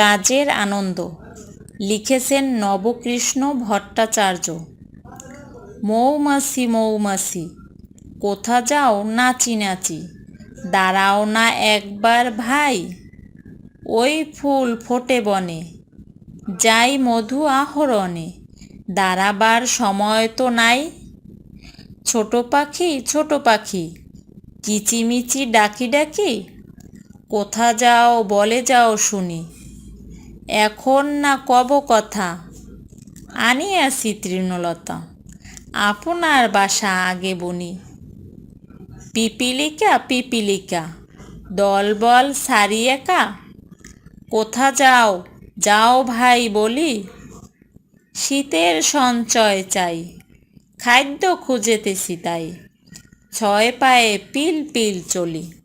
কাজের আনন্দ, লিখেছেন নবকৃষ্ণ ভট্টাচার্য। মৌমাছি মৌমাছি, কোথা যাও নাচি নাচি, দাঁড়াও না একবার ভাই, ওই ফুল ফোটে বনে, যাই মধু আহরণে, দাঁড়াবার সময় তো নাই। ছোট পাখি ছোট পাখি, কিচিমিচি ডাকি ডাকি, কোথা যাও বলে যাও শুনি। এখন না কব কথা? আনিয়াছি তৃণলতা, আপনার বাসা আগে বনি। পিপিলিকা পিপিলিকা, দলবল সারি একা কোথা যাও যাও ভাই বলি। শীতের সঞ্চয় চাই, খাদ্য খুঁজেতেছি তাই, ছয় পায়ে পিল পিল চলি।